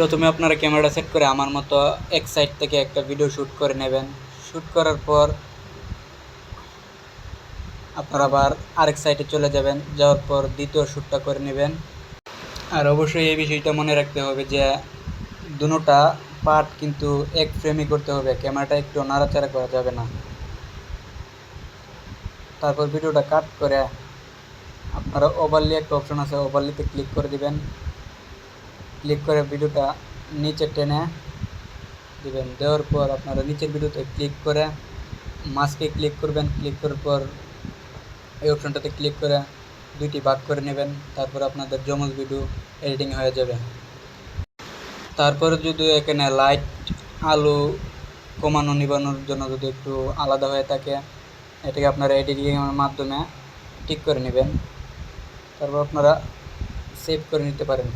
প্রথমে আপনারা ক্যামেরাটা সেট করে আমার মতো এক সাইড থেকে একটা ভিডিও শ্যুট করে নেবেন। শ্যুট করার পর আপনারা আবার আরেক সাইডে চলে যাবেন। যাওয়ার পর দ্বিতীয় শ্যুটটা করে নেবেন। আর অবশ্যই এই বিষয়টা মনে রাখতে হবে যে দুটোটা পার্ট কিন্তু এক ফ্রেমই করতে হবে। ক্যামেরাটা একটু নাড়াচাড়া করা যাবে না। তারপর ভিডিওটা কাট করে আপনারা ওভারলি একটা অপশন আছে ওভারলিতে ক্লিক করে দিবেন। ক্লিক করে ভিডিওটা নিচে টেনে দেবেন। দেওয়ার পর আপনারা নিচের ভিডিওতে ক্লিক করে মাস্কে ক্লিক করবেন। ক্লিক করার পর এই অপশনটাতে ক্লিক করে দুইটি ভাগ করে নেবেন। তারপর আপনাদের জমজ ভিডিও এডিটিং হয়ে যাবে। তারপরে যদি এখানে লাইট আলো কমানো, নিবানোর জন্য যদি একটু আলাদা হয়ে থাকে, এটাকে আপনারা এডিটিংয়ের মাধ্যমে ঠিক করে নেবেন। তারপর আপনারা সেভ করে নিতে পারেন।